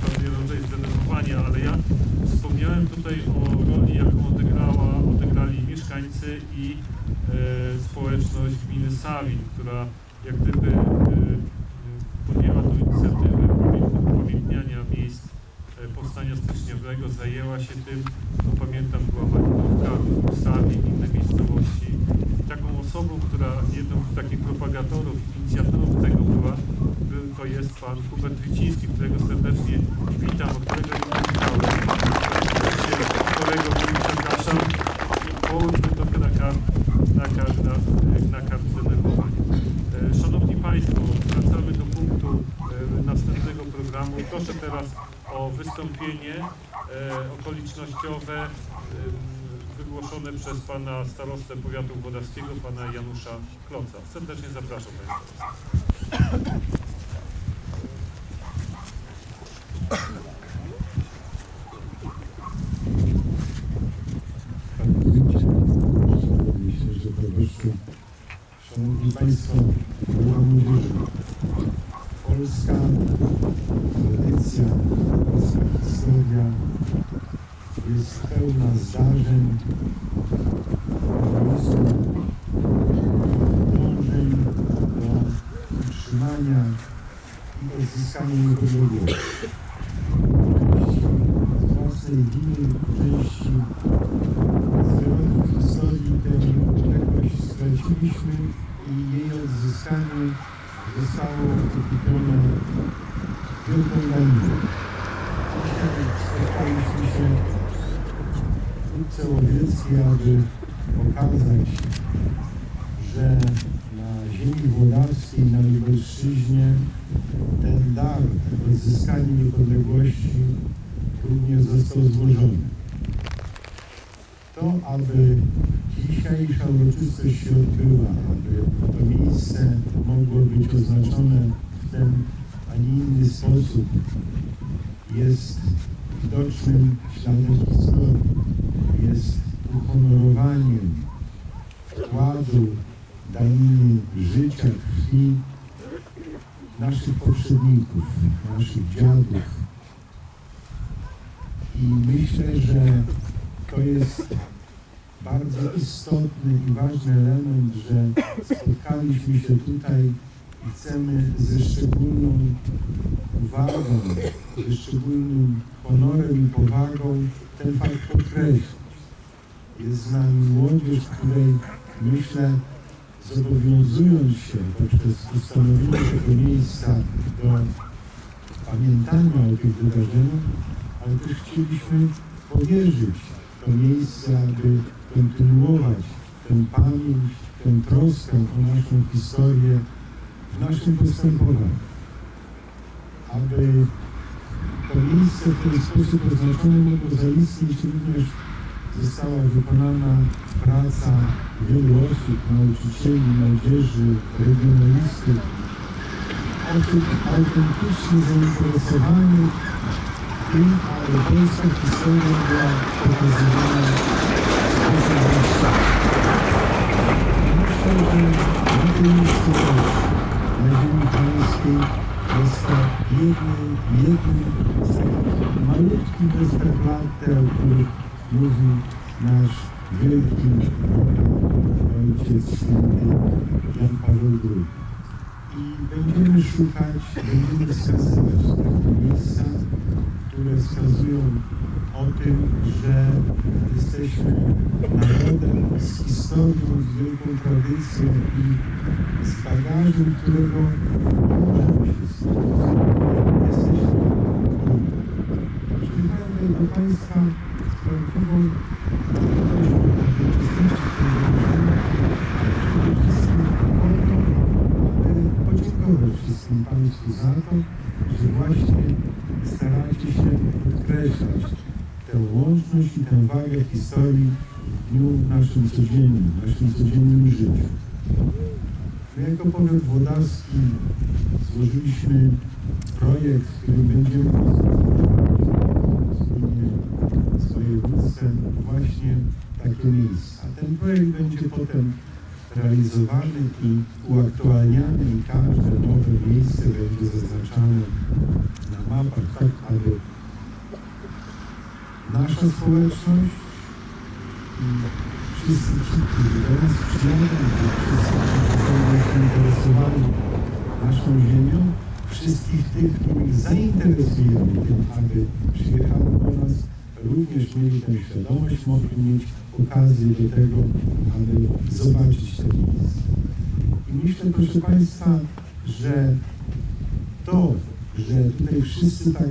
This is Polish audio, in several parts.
to pewien rodzaj zdenerwowania, ale ja wspomniałem tutaj o roli, jaką odegrała, odegrali mieszkańcy i e, społeczność gminy Sawin, która jak gdyby e, podjęła tę inicjatywę upamię- upamiętniania miejsc e, powstania styczniowego, zajęła się tym, no pamiętam, była Malinówka, był Sawin, inne miejscowości. I taką osobą, która jedną z takich propagatorów, inicjatorów tego była, był, to jest pan Hubert Wiciński, którego serdecznie witam, od którego nie widziałem, którego przepraszam i połóżmy to na, kar, na, kar, na, kartce nerwowania. E, Szanowni Państwo, wracamy do punktu e, następnego programu. Proszę teraz o wystąpienie e, okolicznościowe e, wygłoszone przez pana starostę powiatu włodarskiego, pana Janusza Kloca. Serdecznie zapraszam Państwa. Myślę, że proboszczu. Szanowni Państwo, Droga Młodzieży, polska tradycja, polska historia jest pełna zdarzeń, heroizmu, dążeń do utrzymania i odzyskania niepodległości. Z własnej winy, części z wyrobów historii tę niepodległość straciliśmy i jej odzyskanie zostało okupione wielką. Dzisiaj spotkaliśmy się w aby pokazać, że na ziemi włodarskiej, na Lubelszczyźnie odzyskania niepodległości również został złożony. To, aby dzisiejsza uroczystość się odbyła, aby to miejsce mogło być oznaczone w ten, a nie inny sposób, jest widocznym śladem historii, jest uhonorowaniem wkładu, daniny życia, krwi naszych poprzedników, naszych dziadów. I myślę, że to jest bardzo istotny i ważny element, że spotkaliśmy się tutaj i chcemy ze szczególną uwagą, ze szczególnym honorem i powagą ten fakt podkreślić. Jest z nami młodzież, której myślę, zobowiązując się poprzez ustanowienie tego miejsca do pamiętania o tych wydarzeniach, ale też chcieliśmy powierzyć to miejsce, aby kontynuować tę pamięć, tę troskę o naszą historię w naszym postępowaniu. Aby to miejsce w ten sposób oznaczone mogło zaistnieć, również została wykonana praca wielu osób, nauczycieli, młodzieży, regionalistów, autentycznie zainteresowanych tym, aby polska historia była pokazywana w. Myślę, że na tej miejscowości, na ziemi pańskiej jest to jednym, jednym z takich malutkich westerplatte, o których mówi nasz wielki ojciec święty Jan Paweł II. Będziemy szukać, będziemy wskazywać takie miejsca, które wskazują o tym, że jesteśmy narodem z historią, z wielką tradycją i z bagażem, którego możemy się. Jesteśmy dumni. Przyjechałem do Państwa z prawdziwą historii w dniu naszym codziennym, w naszym codziennym życiu. My jako powiat włodarski złożyliśmy projekt, w którym będziemy z województwem właśnie takie miejsca. Ten projekt będzie potem realizowany i uaktualniany i każde nowe miejsce będzie zaznaczane na mapach, tak aby nasza społeczność wszyscy ci, którzy do nas wszyscy którzy będą się interesowali naszą ziemią, wszystkich tych, których zainteresujemy tym, aby przyjechały do nas, również mieli tę świadomość, mogli mieć okazję do tego, aby zobaczyć te miejsca. I myślę, proszę Państwa, że to, że tutaj wszyscy tak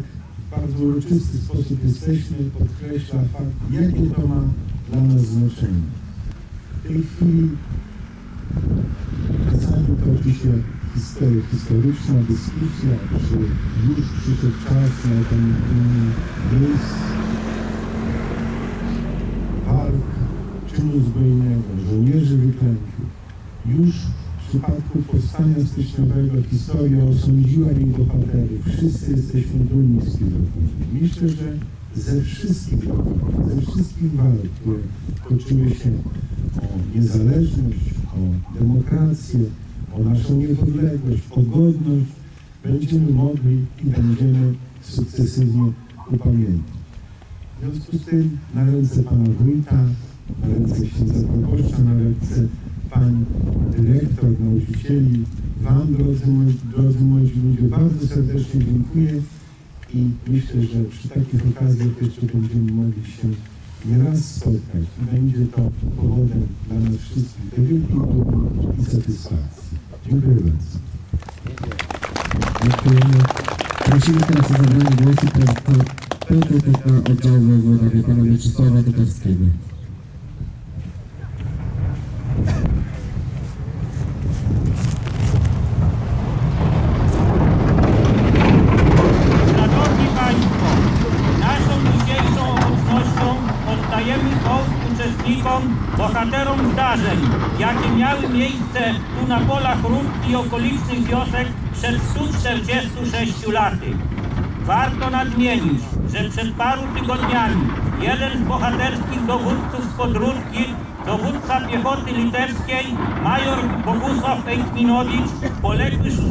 w bardzo uroczysty sposób jesteśmy, podkreśla fakt, jakie to ma dla nas znaczenie. W tej chwili czasami toczy się history- historyczna dyskusja, czy już przyszedł czas na ten miejsc walk, czynu zbrojnego, żołnierzy wyklętych. Już w przypadku powstania styczniowego historia osądziła jej bohaterów. Wszyscy jesteśmy dumni z tych. Myślę, że ze wszystkich dokonań, ze wszystkich walk, które toczyły się o niezależność, o demokrację, o naszą niepodległość, o godność, będziemy mogli i będziemy sukcesywnie upamiętniać. W związku z tym na ręce Pana Wójta, na ręce księdza proboszcza, na ręce Pań Dyrektor, nauczycieli, Wam, drodzy, moi, drodzy młodzi ludzie, bardzo serdecznie dziękuję i myślę, że przy takich okazjach jeszcze będziemy mogli się nieraz spotkać będzie to powodem dla nas wszystkich do wielkiej dumy i satysfakcji. Dziękuję bardzo. Dziękujemy. Prosimy teraz o zabranie głosu PTTK oddziału Województwa pana Mieczysława Tatarskiego. Szanowni Państwo, naszą dzisiejszą obecnością oddajemy hołd uczestnikom, bohaterom zdarzeń, jakie miały miejsce tu na polach Rud i okolicznych wiosek przed 146 laty. Warto nadmienić, że przed paru tygodniami jeden z bohaterskich dowódców z Podródki, dowódca piechoty litewskiej, major Bogusław Ejkminowicz, poległy 6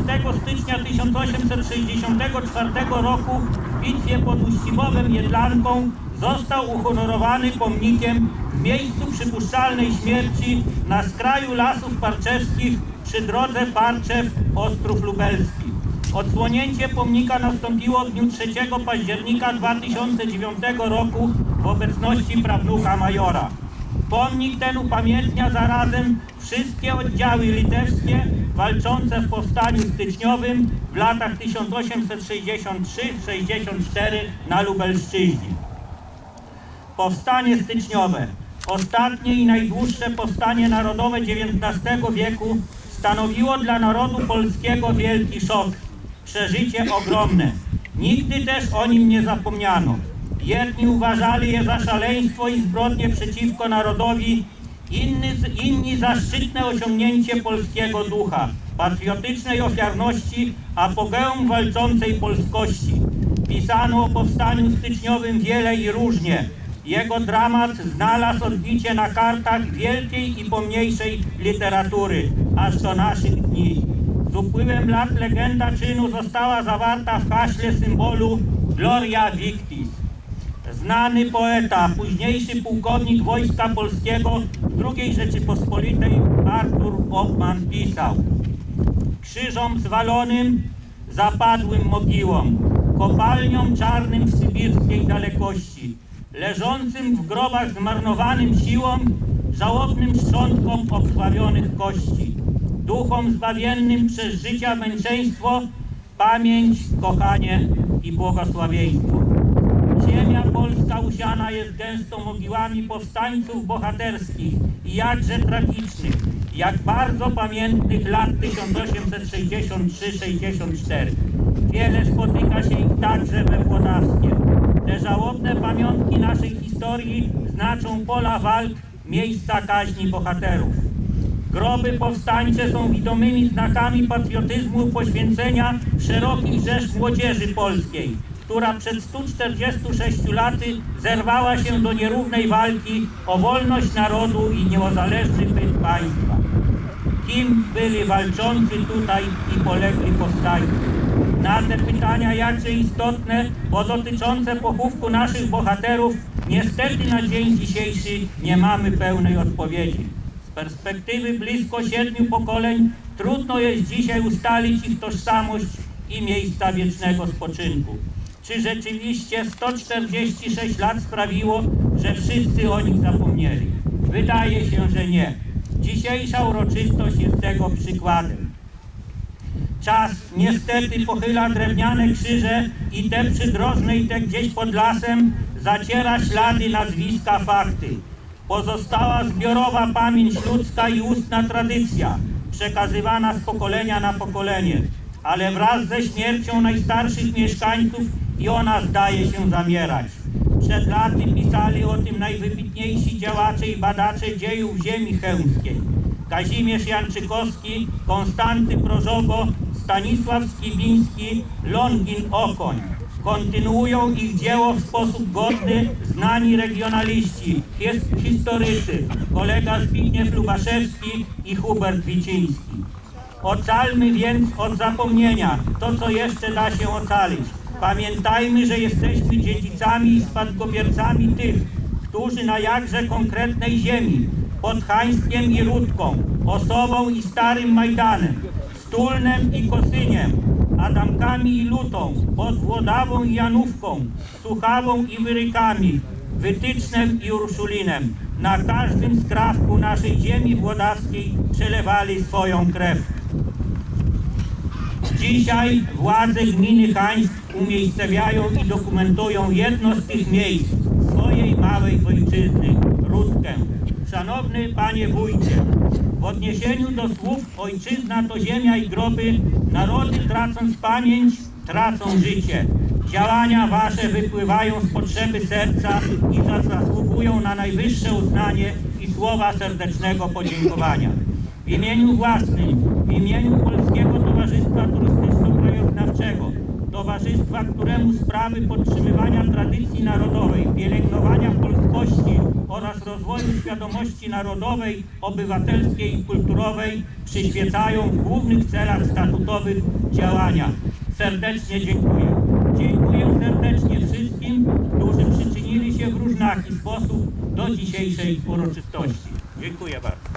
stycznia 1864 roku w bitwie pod Uścibowem Jedlanką, został uhonorowany pomnikiem w miejscu przypuszczalnej śmierci na skraju lasów parczewskich przy drodze Parczew-Ostrów Lubelski. Odsłonięcie pomnika nastąpiło w dniu 3 października 2009 roku w obecności prawnuka majora. Pomnik ten upamiętnia zarazem wszystkie oddziały litewskie walczące w powstaniu styczniowym w latach 1863-64 na Lubelszczyźnie. Powstanie styczniowe, ostatnie i najdłuższe powstanie narodowe XIX wieku, stanowiło dla narodu polskiego wielki szok, przeżycie ogromne. Nigdy też o nim nie zapomniano. Jedni uważali je za szaleństwo i zbrodnie przeciwko narodowi, inni, inni za szczytne osiągnięcie polskiego ducha, patriotycznej ofiarności, apogeum walczącej polskości. Pisano o powstaniu styczniowym wiele i różnie. Jego dramat znalazł odbicie na kartach wielkiej i pomniejszej literatury, aż do naszych dni. Z upływem lat legenda czynu została zawarta w haśle symbolu Gloria Victis. Znany poeta, późniejszy pułkownik Wojska Polskiego II Rzeczypospolitej Artur Hoffman pisał Krzyżom zwalonym, zapadłym mogiłom, kopalniom czarnym w sybirskiej dalekości, leżącym w grobach zmarnowanym siłom, żałobnym szczątkom okrwawionych kości, duchom zbawiennym przez życia męczeństwo, pamięć, kochanie i błogosławieństwo. Ziemia polska usiana jest gęsto mogiłami powstańców bohaterskich i jakże tragicznych, jak bardzo pamiętnych lat 1863-64. Wiele spotyka się ich także we Włodawskiem. Te żałobne pamiątki naszej historii znaczą pola walk, miejsca kaźni bohaterów. Groby powstańcze są widomymi znakami patriotyzmu poświęcenia szerokich rzesz młodzieży polskiej, która przed 146 laty zerwała się do nierównej walki o wolność narodu i niezależny byt państwa. kim byli walczący tutaj i polegli powstańcy. Na te pytania jakże istotne, bo dotyczące pochówku naszych bohaterów, niestety na dzień dzisiejszy nie mamy pełnej odpowiedzi. Z perspektywy blisko siedmiu pokoleń trudno jest dzisiaj ustalić ich tożsamość i miejsca wiecznego spoczynku. Czy rzeczywiście 146 lat sprawiło, że wszyscy o nich zapomnieli? Wydaje się, że nie. Dzisiejsza uroczystość jest tego przykładem. Czas niestety pochyla drewniane krzyże i te przydrożne i te gdzieś pod lasem zaciera ślady, nazwiska, fakty. Pozostała zbiorowa pamięć ludzka i ustna tradycja, przekazywana z pokolenia na pokolenie, ale wraz ze śmiercią najstarszych mieszkańców i ona zdaje się zamierać. Przed laty pisali o tym najwybitniejsi działacze i badacze dziejów ziemi chełmskiej. Kazimierz Janczykowski, Konstanty Prożogo, Stanisław Skibiński, Longin Okoń. Kontynuują ich dzieło w sposób godny znani regionaliści, his- historycy, kolega Zbigniew Lubaszewski i Hubert Wiciński. Ocalmy więc od zapomnienia to, co jeszcze da się ocalić. Pamiętajmy, że jesteśmy dziedzicami i spadkobiercami tych, którzy na jakże konkretnej ziemi, pod Hańskiem i Rudką, Osobą i Starym Majdanem, Stulnem i Kosyniem, Adamkami i Lutą, pod Włodawą i Janówką, Suchawą i Wyrykami, Wytycznem i Urszulinem, na każdym skrawku naszej ziemi włodawskiej przelewali swoją krew. Dzisiaj władze gminy Hańsk umiejscowiają i dokumentują jedno z tych miejsc swojej małej ojczyzny, Rudkę. Szanowny panie wójcie, w odniesieniu do słów ojczyzna to ziemia i groby, narody tracąc pamięć, tracą życie. Działania wasze wypływają z potrzeby serca i za- zasługują na najwyższe uznanie i słowa serdecznego podziękowania. W imieniu własnym, w imieniu Polskiego towarzystwa, któremu sprawy podtrzymywania tradycji narodowej, pielęgnowania polskości oraz rozwoju świadomości narodowej, obywatelskiej i kulturowej przyświecają w głównych celach statutowych działania. Serdecznie dziękuję. Dziękuję serdecznie wszystkim, którzy przyczynili się w różnaki sposób do dzisiejszej uroczystości. Dziękuję bardzo.